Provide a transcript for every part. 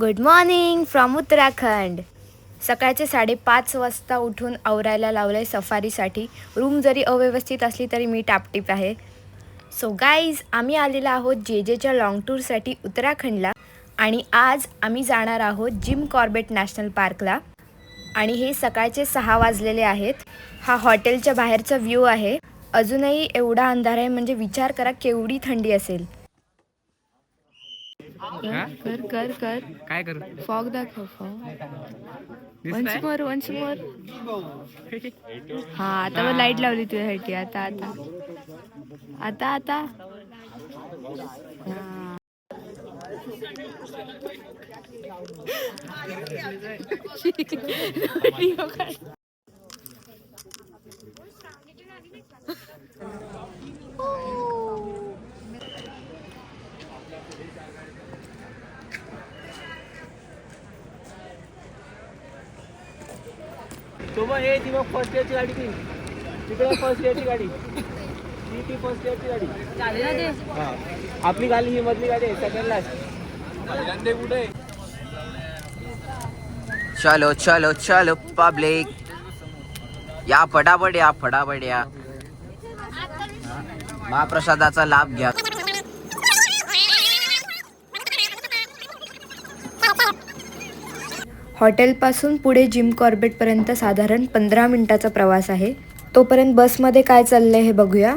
Good morning from Uttarakhand सकाळचे साडेपाच वाजता उठून आवरायला लावलं आहे सफारीसाठी. रूम जरी अव्यवस्थित असली तरी मी टापटीप आहे. सो गाईज आम्ही आलेलो आहोत जे जेच्या लाँग टूरसाठी उत्तराखंडला आणि आज आम्ही जाणार आहोत जिम कॉर्बेट नॅशनल पार्कला. आणि हे सकाळचे सहा वाजलेले आहेत. हा हॉटेलच्या बाहेरचा व्ह्यू आहे. अजूनही एवढा अंधार आहे म्हणजे विचार करा केवढी थंडी असेल. हा? कर कर कर काय करू फॉग दाखव fog once? More once more हा आता मग लाइट लावली तुझ्यासाठी आता आता आता आता हा. काढ. सोबत हे ती बघ फर्स्ट इयरची गाडी ती तिकडे फर्स्ट इयरची गाडी. ती ती फर्स्ट इयरची गाडी. हा. आपली गाडी ही मधली गाडी आहे सेकंड लास्ट कुठे? चलो चलो चलो पब्लिक या फटाफट या फटाफट या. महाप्रसादाचा लाभ घ्या. हॉटेलपासून पुढे जिम कॉर्बेटपर्यंत साधारण पंधरा मिनिटाचा प्रवास आहे. तोपर्यंत बसमध्ये काय चाललंय हे बघूया.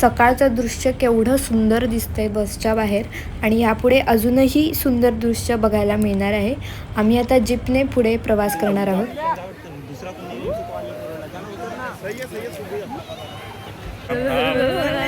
सकाळचं दृश्य केवढं सुंदर दिसतंय बसच्या बाहेर आणि यापुढे अजूनही सुंदर दृश्य बघायला मिळणार आहे. आम्ही आता जीपने पुढे प्रवास करणार आहोत. सबस्क्राईब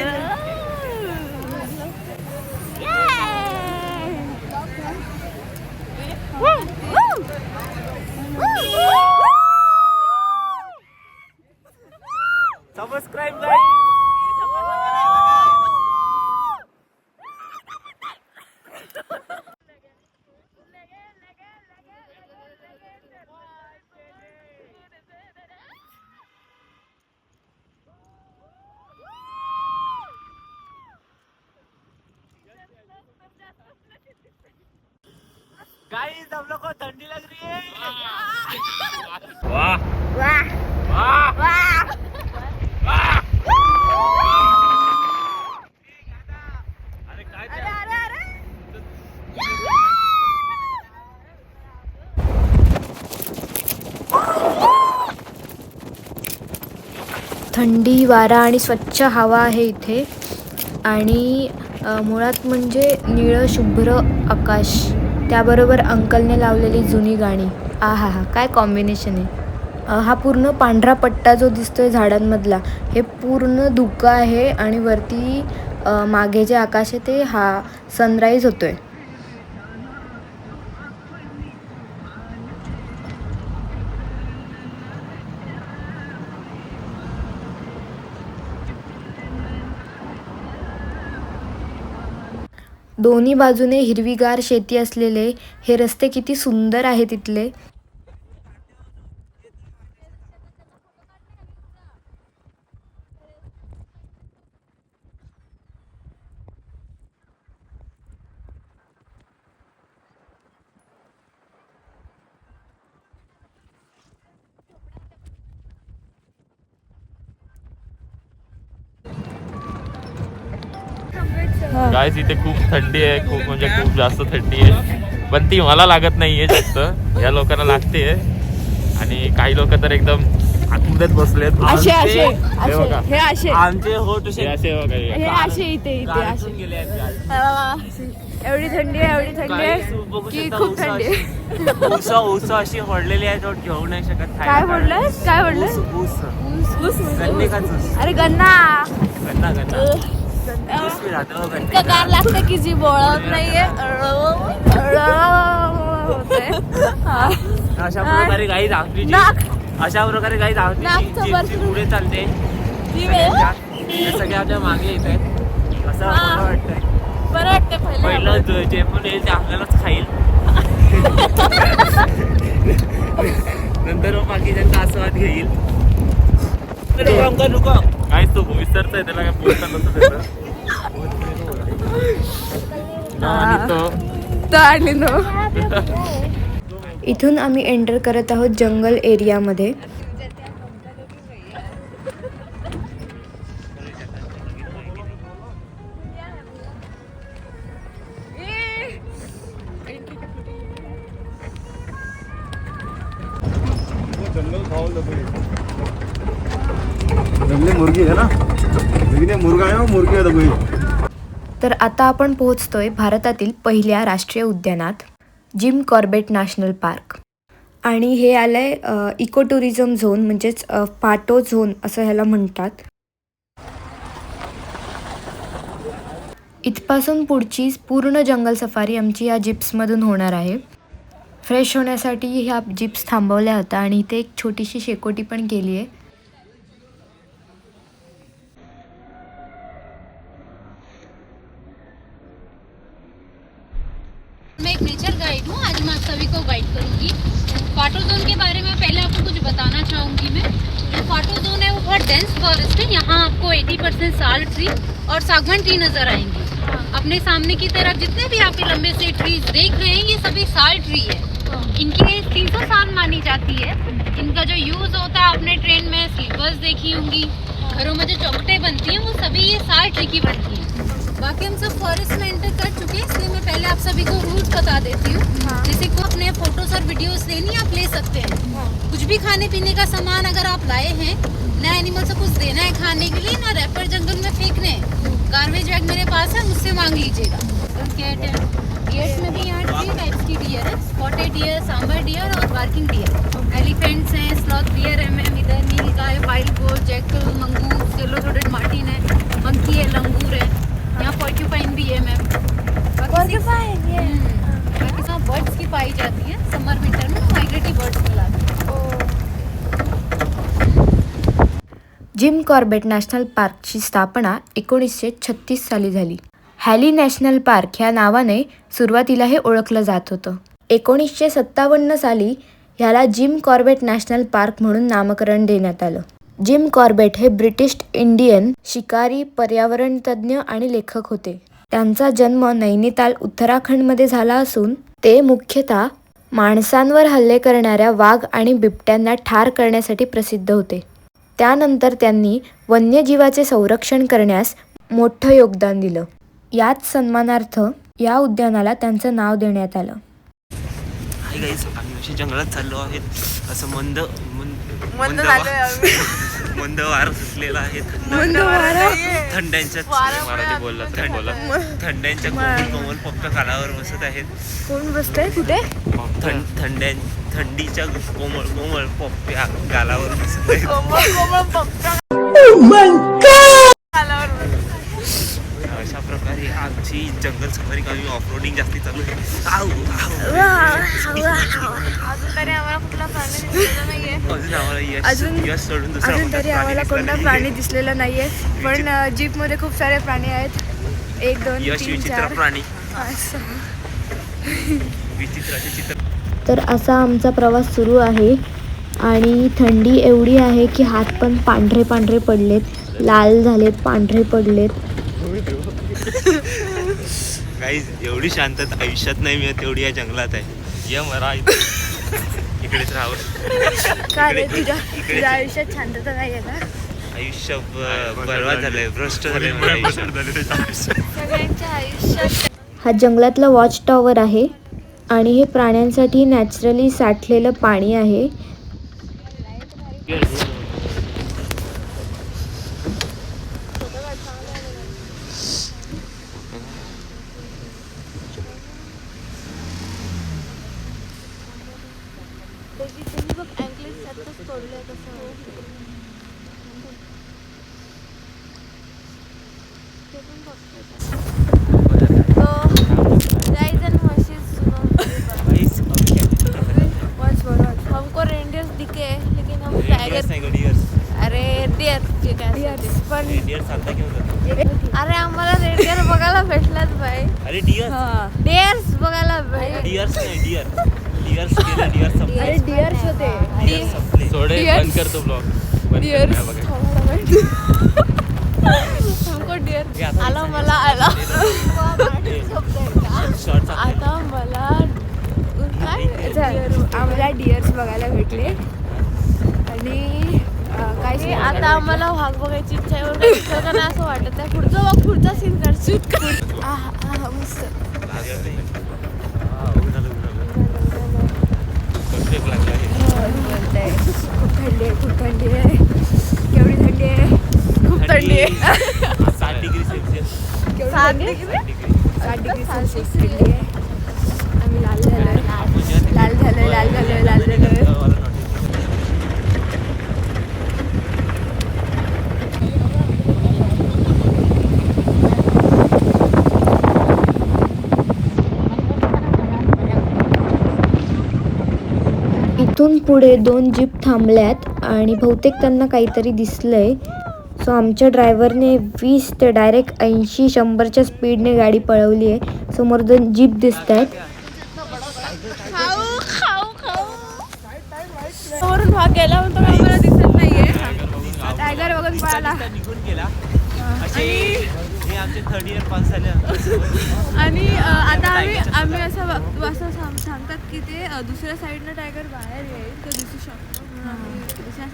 गाइस हम लोग को ठंडी लग रही है वाह वाह वाह वाह थंडी वारा आणि स्वच्छ हवा आहे इथे. आणि मुळात म्हणजे निळं शुभ्र आकाश. त्याबरोबर अंकलने लावलेली जुनी गाणी. आ हा हा काय कॉम्बिनेशन आहे. हा पूर्ण पांढरा पट्टा जो दिसतो आहे झाडांमधला हे पूर्ण धुकं आहे आणि वरती मागे जे आकाश आहे ते हा सनराईज आहे दोन्ही बाजूने हिरवीगार शेती असलेले हे रस्ते किती सुंदर आहेत तिथले गायस इथे खूप थंडी आहे खूप म्हणजे खूप जास्त थंडी आहे. पण ती मला लागत नाहीये जास्त. या लोकांना लागते. आणि काही लोक तर एकदम आतमध्येच बसलेत असे असे हे. असे असे. आमचे हे असे बघा हे. असे इथे इथे असे. गेले आहेत गाल. एवढी थंडी आहे एवढी थंडी आहे की खूप थंडी आहे. अशी- ऊस ऊस अशी ओढलेली आहे घेऊ नाही शकत काय. बोललंस काय बोललंस ऊस ऊस. अरे गन्ना. गन्ना गन्ना. का. गार लागतं की जी बोळत नाहीये. अशा प्रकारे गाई आपली. अशा प्रकारे गाई आपली पुढे चालते. सगळे आपल्या मागे येत आहेत. असं वाटतंय. बरं वाटतं पहिलं जो- पण येईल ते आपल्यालाच खाईल. नंतर मग बाकीच्यांचा आस्वाद घेईल. काहीच तो विसरतोय त्याला काय बोलता नसतं इथून आम्ही एंटर करत आहोत जंगल एरियामध्ये आता आपण पोहोचतोय भारतातील पहिल्या राष्ट्रीय उद्यानात जिम कॉर्बेट नॅशनल पार्क. आणि हे आलंय आहे इको टुरिझम झोन म्हणजेच पाटो झोन असं ह्याला म्हणतात. इथपासून पुढची पूर्ण जंगल सफारी आमची या जिप्समधून होणार आहे. फ्रेश होण्यासाठी ह्या जिप्स थांबवल्या होत्या आणि इथे एक छोटीशी शेकोटी पण केली आहे नेचर गाइड हूँ। आज मैं आप सभी को गाइड करूँगी। फाटो जोन के बारे में पहले आपको कुछ बताना चाहूँगी मैं। जो फाटो जोन है, वो बहुत डेंस फॉरेस्ट है। यहाँ आपको 80 परसेंट साल ट्री और सागवान ट्री नज़र आएँगे। अपने सामने की तरफ़ जितने भी आपके लंबे से ट्रीज देख रहे हैं, ये सभी साल ट्री है। इनकी तीन सौ साल मानी जाती है। इनका जो यूज़ होता है, आपने ट्रेन में स्लीपर्स देखी होंगी। घरों में जो चौकटें बनती हैं, वो सभी ये साल ट्री की बनती हैं। बाकी हम सब फॉरेस्ट में एंटर कर चुके हैं इसलिए मैं पहले आप सभी को रूट बता देती हूँ। हाँ। जैसे को अपने फ़ोटोज़ और वीडियोस लेनी आप ले सकते हैं। हाँ। कुछ भी खाने पीने का सामान अगर आप लाए हैं ना एनिमल को कुछ देना है खाने के लिए ना रैपर जंगल में फेंकने हैं। गार्बेज बैग मेरे पास है मुझसे मांग लीजिएगा। है। डियर्स में भी यहाँ थ्री टाइप्स की डियर है। स्पॉटेड डियर सांबर डियर और बार्किंग डियर एलिफेंट्स हैं स्लॉथ डियर है मैम इधर nilgai Jim Corbett national पार्कची स्थापना एकोणीसशे छत्तीस साली झाली. हॅली नॅशनल पार्क ह्या नावाने सुरुवातीला हे ओळखलं जात होतं. एकोणीसशे सत्तावन्न साली ह्याला जिम कॉर्बेट नॅशनल पार्क म्हणून नामकरण देण्यात आलं. जिम कॉर्बेट हे ब्रिटिश इंडियन शिकारी पर्यावरण तज्ज्ञ आणि लेखक होते. त्यांचा जन्म नैनिताल उत्तराखंडमध्ये झाला असून ते मुख्यतः माणसांवर हल्ले करणाऱ्या वाघ आणि बिबट्यांना ठार करण्यासाठी प्रसिद्ध होते. त्यानंतर त्यांनी वन्यजीवाचे संरक्षण करण्यास मोठं योगदान दिलं. याच सन्मानार्थ या उद्यानाला त्यांचं नाव देण्यात आलं. हाय गाईज आम्ही जंगलात चाललो आहेत. असं मंद मंद मंद मंद वार सुटलेला आहे. थंड्यांच्या मराठी बोलला थंड बोला. थंड्यांच्या कोमल कोमल फक्त कालावर बसत आहेत. कोण बसतंय? कुठे? थंड थंड्या थंडीच्या कोमळ कोमळ पप्प्या गालावर अशा प्रकारे आमची जंगल सफारी आम्ही ऑफ रोडिंग जास्ती चालू आहे. अजून आम्हाला यश सोडून अजून तरी आम्हाला कोणता. प्राणी दिसलेला नाहीये. पण जीपमध्ये खूप सारे प्राणी आहेत. एक दोन यश विचित्र प्राणी. विचित्राचे चित्र तर असा आमचा प्रवास सुरू आहे. आणि थंडी एवढी आहे की हात पण पांढरे पांढरे पडलेत. लाल झालेत पांढरे पडलेत. काही एवढी शांतता आयुष्यात नाही मिळत तेवढी या जंगलात आहे. ये मरा इकडेच राहावं. काय रे इकडे- तुझ्या इकडे- तुझ्या आयुष्यात शांतता नाही आहे का? आयुष्य ब- बरबाद झालंय भ्रष्ट झालंय. सगळ्यांच्या आयुष्यात हा जंगलातला वॉच टॉवर आहे. आणि हे प्राण्यांसाठी नॅचरली साठलेलं पाणी आहे काहीच हमको रेंडियर्स दिखे लेकिन हम Reindeers नाही का, deers. अरे डियर पण Reindeer चालता घेऊन जातात. अरे आम्हाला रेंडियर बघायला भेटलाच भाई अरे डिअर डेअर्स बघायला भेट डिअर्स नाही डिअर डिअर्स गेले डिअर संपले डिअर्स होते डिअर संपले सोडे बंद कर तो ब्लॉग डिअर बघा. हमको डिअर आला मला आला. आता मला काय आम्हाला डिअर्स बघायला भेटले आणि काय आता आम्हाला वाघ बघायची इच्छा एवढं इतकं का नाही असं वाटत नाही पुढचं बघ पुढचा सीन कर शूट कर आह, आह, मस्त. हा? बोलतंय. खूप थंडी आहे खूप थंडी आहे केवढी थंडी आहे खूप थंडी आहे साठ डिग्री सेल्सिअस केवढी सात थंडी आहे? डिग्री साठ डिग्री सेल्सिअस थंडी आहे आम्ही लाल झालोय लाल झालोय लाल झालोय लाल झालोय इथून पुढे दोन जीप थांबल्यात आणि बहुतेक त्यांना काहीतरी दिसलंय. सो आमच्या ड्रायव्हरने वीस ते डायरेक्ट ऐंशी शंभरच्या स्पीडने गाडी पळवली आहे. समोर दोन जीप दिसत आहेत भाग गेला म्हणतो मला दिसत नाहीये. टायगर वगैरे पळाला. हे आमचे थर्ड इयर पास झाले. आणि आता आम्ही आम्ही असं बघ- असं सांग- सांगतात की ते दुसऱ्या साईडनं टायगर बाहेर येईल तर दिसू शकतो.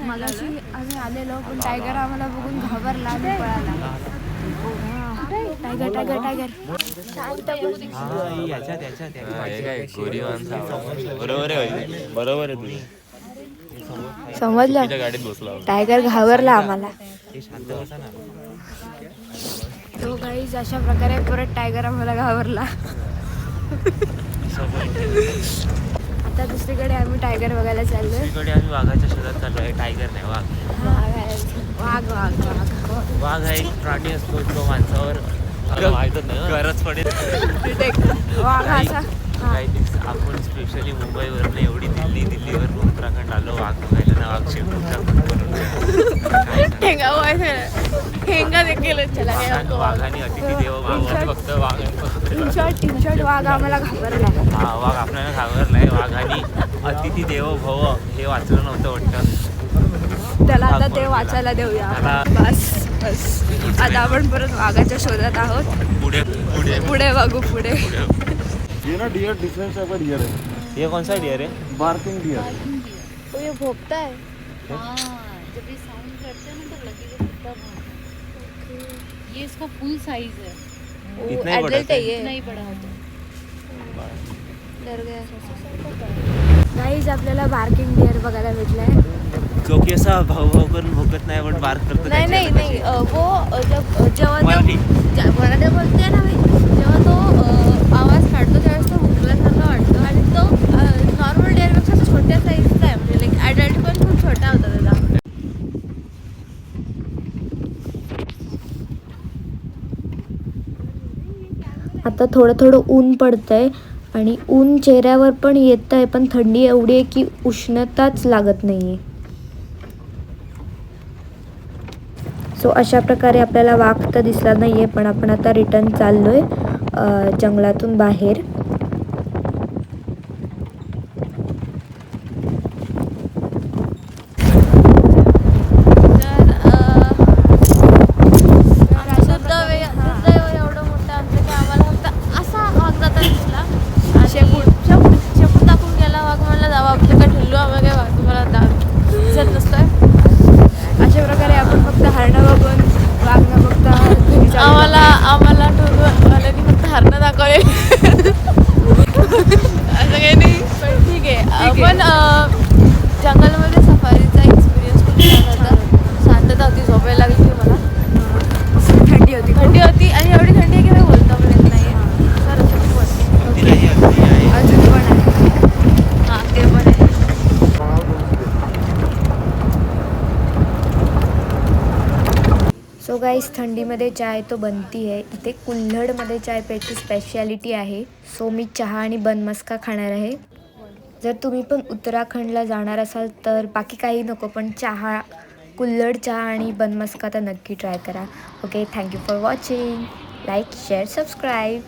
मगाशी. आम्ही आलेलो पण टायगर आम्हाला बघून घाबरला आणि पळाला. टायगर टायगर टायगर बरोबर आहे बरोबर आहे तुझी. समजलं? तिच्या गाडीत बसला टायगर घाबरला आम्हाला. शांत बसा ना. तो काहीच अशा प्रकारे परत टायगर आम्हाला घाबरला. आता दुसरीकडे आम्ही टायगर बघायला चाललोय. दुसरीकडे आम्ही वाघाच्या शोधात चाललो आहे टायगर नाही वाघ. वाघ वाघ वाघ वाघ. हा एक प्राणी असतो जो माणसावर गरज पडेल. वाघ असा काही दिवस आपण स्पेशली मुंबईवरनं एवढी दिल्ली दिल्लीवर उत्तराखंड आलो वाघ बघायला ना वाघ ठेंगा ठेंगा देखील हमको वाघ. वाघाने अतिथी देव भाव फक्त वाघ शॉर्ट शॉर्ट वाघ. आम्हाला घाबरला हा वाघ आपल्याला घाबरलाय वाघाने अतिथी देवो भव हे वाचलं नव्हतं वाटतं. त्याला आता ते वाचायला देऊया. बस बस. आता आपण परत वाघाच्या शोधात आहोत. पुढे पुढे. पुढे बघू पुढे. ये ना डियर डिफरेंस टाइप का डियर है। हे कोणसा डिअर आहे बार्किंग डियर तो ये भोगता है। हाँ जब ये साउंड करते हैं ना तो लगेगा तब हाँ। ये इसका फुल साइज़ है। वो इतना ही बड़ा है ये। इतना ही बड़ा होता है। डर गया। गाईज आपल्याला बार्किंग डिअर बघायला भेटलाय. जो की असा भाऊ भाऊ करून भोगत नाही पण बार्क करतो नहीं नहीं नहीं वो जब जेव्हा तो मराठी. मराठी बोलते आता थोडं थोडं ऊन पडतंय आणि ऊन चेहऱ्यावर पण येत आहे पण थंडी एवढी आहे की उष्णताच लागत नाही आहे सो अशा प्रकारे आपल्याला वाघ तर दिसला नाही आहे पण आपण आता रिटर्न चाललो आहे जंगलातून बाहेर तर अ, आमचं दुर्दैव दुर्दैव एवढं मोठं आमचं की आम्हाला फक्त असा वाघ जाता दिसला आणि शेपूट शेपूट शेपूट टाकून गेला वाघ म्हणला जावा आपलं काय ठेवलो आम्हाला काय वाघ तुम्हाला दा- दिसत नसतोय अशा प्रकारे आपण फक्त हरणं बघून न बघता घरी. आम्हाला आम्हाला टूरवाल्यांनी फक्त हरणं दाखवले. असं काही नाही पण ठीक आहे. पण अ, जंगलमध्ये सो गाईस थंडीमध्ये चाय तो बनती आहे. इथे कुल्हडमध्ये चाय प्यायची स्पेशालिटी आहे. सो मी चहा आणि बनमस्का खाणार आहे. जर तुम्ही पण उत्तराखंडला जाणार असाल तर बाकी काही नको पण चहा कुल्हड चहा आणि बनमस्का तर नक्की ट्राय करा. Okay thank you for watching like share subscribe